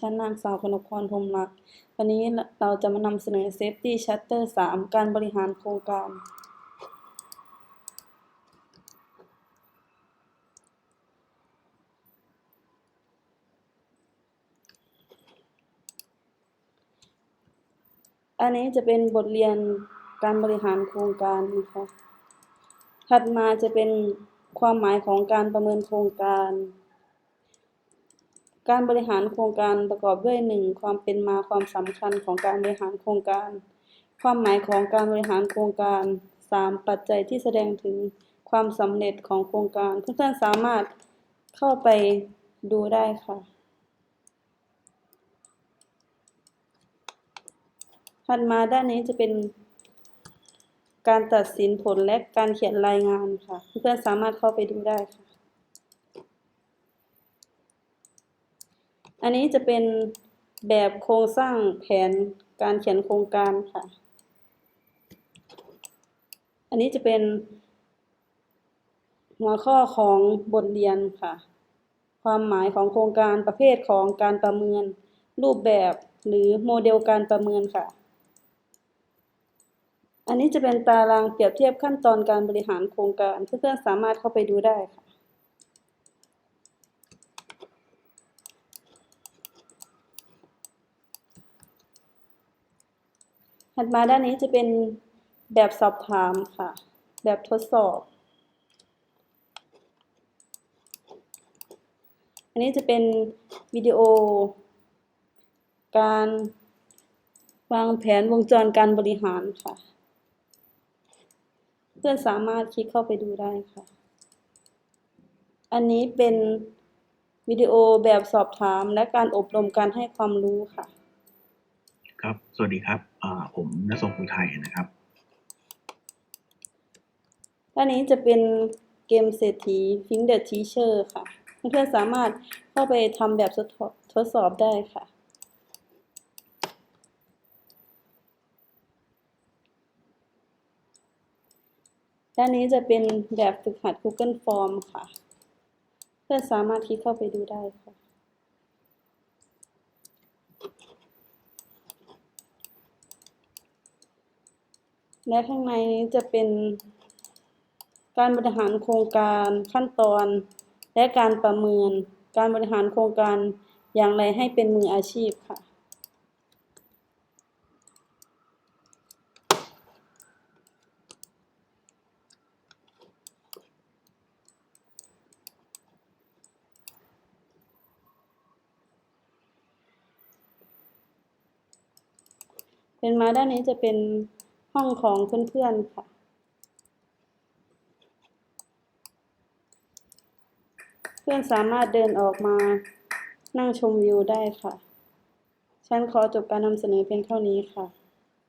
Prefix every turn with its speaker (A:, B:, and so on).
A: ชั้นนางสาวกนกพรพรมรัก วันนี้เราจะมานำเสนอ Safety Chapter 3 การบริหารโครงการ อันนี้จะเป็นบทเรียนการบริหารโครงการนะคะ ถัดมาจะเป็นความหมายของการประเมินโครงการ การบริหารโครงการประกอบด้วยหนึ่งความเป็นมาความสำคัญของการบริหารโครงการ ความหมายของการบริหารโครงการสามปัจจัยที่แสดงถึงความสำเร็จของโครงการ เพื่อนๆสามารถเข้าไปดูได้ค่ะถัดมาด้านนี้จะเป็นการตัดสินผลและการเขียนรายงานค่ะ เพื่อนๆสามารถเข้าไปดูได้ค่ะ อันนี้จะเป็นแบบโครงสร้างแผนการเขียนโครงการค่ะ อันนี้จะเป็นหัวข้อของบทเรียนค่ะ ความหมายของโครงการประเภทของการประเมิน รูปแบบหรือโมเดลการประเมินค่ะ อันนี้จะเป็นตารางเปรียบเทียบขั้นตอนการบริหารโครงการเพื่อนๆสามารถเข้าไปดูได้ค่ะ ถัดมาด้านนี้จะเป็นแบบสอบถามค่ะ แบบทดสอบ อันนี้จะเป็นวิดีโอ การวางแผนวงจรการบริหารค่ะ เพื่อนสามารถคลิกเข้าไปดูได้ค่ะ อันนี้เป็นวิดีโอแบบสอบถามและการอบรมการให้ความรู้ค่ะ
B: ครับ สวัสดีครับผมนทรงภูไทยนะครับ
A: ด้านนี้จะเป็นเกมเศรษฐี Think the Teacher ค่ะ เพื่อนๆสามารถเข้าไปทำแบบทดสอบทดสอบได้ค่ะ ด้านนี้จะเป็นแบบฝึกหัด Google Form ค่ะ เพื่อนสามารถคลิกเข้าไปดูได้ค่ะ และข้างในนี้จะเป็นการบริหารโครงการขั้นตอน และการประเมินการบริหารโครงการอย่างไรให้เป็นมืออาชีพค่ะ เป็นมาด้านนี้จะเป็น ห้องของเพื่อนๆค่ะ เพื่อนสามารถเดินออกมานั่งชมวิวได้ค่ะ ฉันขอจบการนำเสนอเพียงเท่านี้ค่ะ